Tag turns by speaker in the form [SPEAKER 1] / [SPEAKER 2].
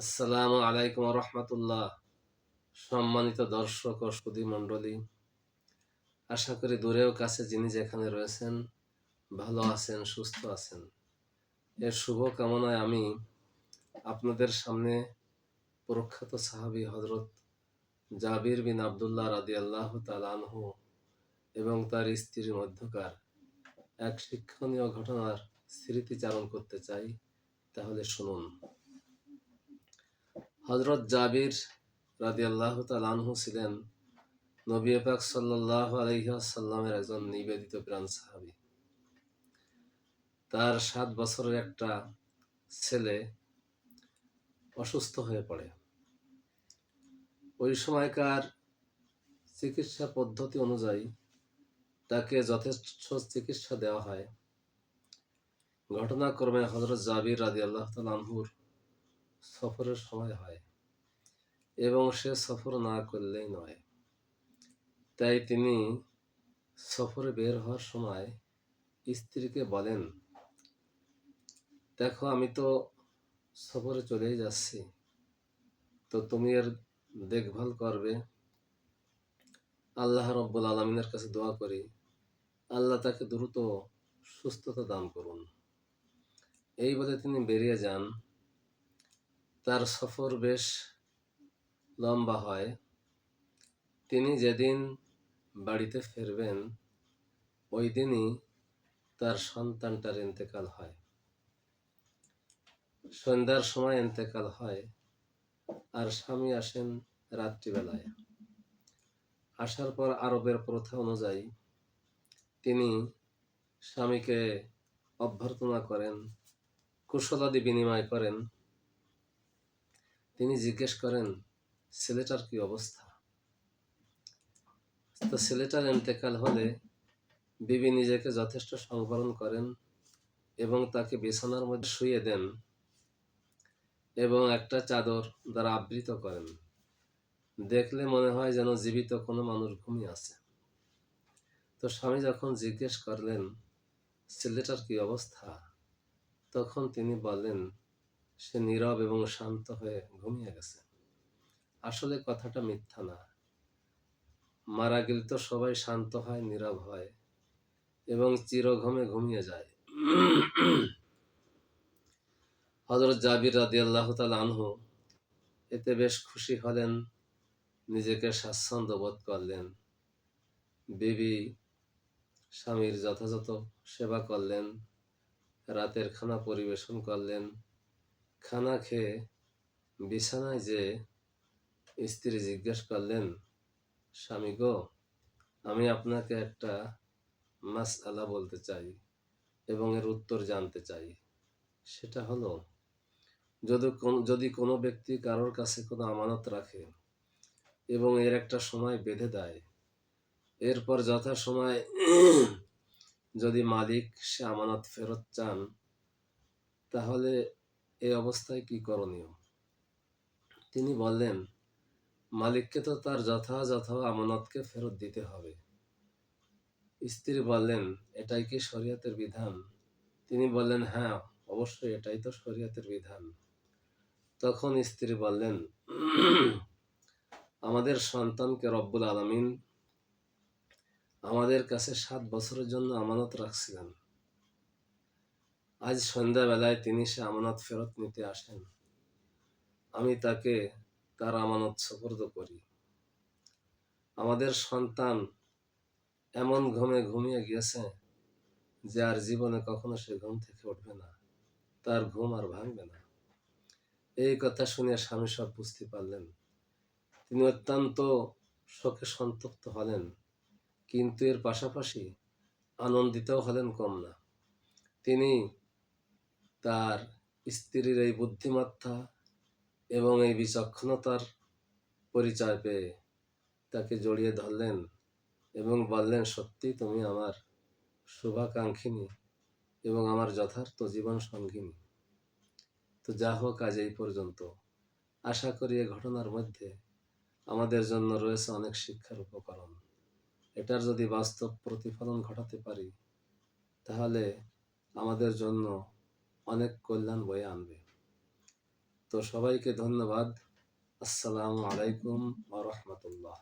[SPEAKER 1] আসসালামু আলাইকুম রহমতুল্লাহ সম্মানিত দর্শক ও সুদী মণ্ডলী, আশা করি দূরেও কাছে যিনি যেখানে রয়েছেন, ভালো আছেন, সুস্থ আছেন। এর শুভ কামনায় আমি আপনাদের সামনে প্রখ্যাত সাহাবী হজরত জাবির বিন আবদুল্লাহ রাদি আল্লাহ তালানহু এবং তার স্ত্রীর মধ্যকার এক শিক্ষণীয় ঘটনার স্মৃতিচারণ করতে চাই, তাহলে শুনুন। হজরত জাবির রাদি আল্লাহ তালানহু ছিলেন নবী পাক সাল্লাহ আলহিহাসাল্লামের একজন নিবেদিত প্রাণ সাহাবি। তার সাত বছরের একটা ছেলে অসুস্থ হয়ে পড়ে। ওই সময়কার চিকিৎসা পদ্ধতি অনুযায়ী তাকে যথেষ্ট চিকিৎসা দেওয়া হয়। ঘটনাক্রমে হজরত জাবির রাজি আল্লাহ তালহুর সফরের সময় হয়। এবং সে সফর না করলেই নয়। তাই তিনি সফরে বের হওয়ার সময় স্ত্রীকে বলেন, দেখো, আমি তো সফরে চলেই যাচ্ছি। তো তুমি এর দেখভাল করবে। আল্লাহ রব্বুল আলমিনের কাছে দোয়া করি। আল্লাহ তাকে দ্রুত সুস্থতা দান করুন। এই বলে তিনি বেরিয়ে যান। তার সফর বেশ লম্বা হয়। তিনি যেদিন বাড়িতে ফিরবেন, ওই দিনই তার সন্তানটার ইন্তেকাল হয়। সন্ধ্যার সময় ইন্তেকাল হয় আর স্বামী আসেন রাত্রিবেলায়। আসার পর আরবের প্রথা অনুযায়ী তিনি স্বামীকে অভ্যর্থনা করেন, কুশলাদি বিনিময় করেন। তিনি জিজ্ঞেস করেন ছেলেটার কি অবস্থা? তো ছেলেটার এন্তেকাল হলে বিবি নিজেকে যথেষ্ট সংবরণ করেন এবং তাকে বিছানার মধ্যে শুয়ে দেন এবং একটা চাদর দ্বারা আবৃত করেন। দেখলে মনে হয় যেন জীবিত কোনো মানুষ ঘুমিয়ে আছে। তো স্বামী যখন জিজ্ঞেস করলেন, ছেলেটার কি অবস্থা? তখন তিনি বলেন সে নীরব এবং শান্ত হয়ে ঘুমিয়ে গেছে। আসলে কথাটা মিথ্যা না। মারা গেলে তো সবাই শান্ত হয়, নীরব হয় এবং চিরঘমে ঘুমিয়ে যায়। হজরত জাবির রাদি আল্লাহ আনহু এতে বেশ খুশি হলেন, নিজেকে স্বাচ্ছন্দ্য বোধ করলেন। বিবি, স্বামীর যথাযথ সেবা করলেন, রাতের খানা পরিবেশন করলেন। খানা খেয়ে বিছানায় যে স্ত্রী জিজ্ঞেস করলেন, স্বামী গো, আমি আপনাকে একটা মাস আলা বলতে চাই এবং এর উত্তর জানতে চাই। সেটা হলো, যদি যদি কোনো ব্যক্তি কারোর কাছে কোনো আমানত রাখে এবং এর একটা সময় বেঁধে দেয়, এরপর যথা সময় যদি মালিক সে আমানত ফেরত চান, তাহলে এই অবস্থায় কি করণীয়? তিনি বললেন মালিককে তো তার যথাযথ আমানতকে ফেরত দিতে হবে। স্ত্রী বললেন, এটাই কি শরীয়তের বিধান? তিনি বললেন হ্যাঁ অবশ্যই এটাই তো শরীয়তের বিধান। তখন স্ত্রী বললেন, আমাদের সন্তানকে রব্বুল আলমিন আমাদের কাছে সাত বছরের জন্য আমানত রাখছিলেন। আজ সন্ধ্যাবেলায় তিনি সে আমানত ফেরত নিতে আসেন। আমি তাকে তার আমানত সফর্দ করি। আমাদের সন্তান এমন ঘুমে ঘুমিয়ে গিয়েছে যে আর জীবনে কখনো সে ঘুম থেকে উঠবে না। তার ঘুম আর ভাঙবে না। এই কথা শুনে স্বামী সব বুঝতে পারলেন। তিনি অত্যন্ত শোকে সন্তপ্ত হলেন, কিন্তু এর পাশাপাশি আনন্দিতও হলেন কম না। তিনি তার স্ত্রীর এই বুদ্ধিমত্তা এবং এই বিচক্ষণতার পরিচয় পেয়ে তাকে জড়িয়ে ধরলেন এবং বললেন, সত্যি তুমি আমার শুভাকাঙ্ক্ষিনী এবং আমার যথার্থ জীবন সঙ্গিনী। তো যা হোক, আজ এই পর্যন্ত। আশা করি এ ঘটনার মধ্যে আমাদের জন্য রয়েছে অনেক শিক্ষার উপকরণ। এটার যদি বাস্তব প্রতিফলন ঘটাতে পারি, তাহলে আমাদের জন্য অনেক কল্যাণ বয়ে আনবে। তো সবাইকে ধন্যবাদ আসসালামু আলাইকুম ওয়া রাহমাতুল্লাহ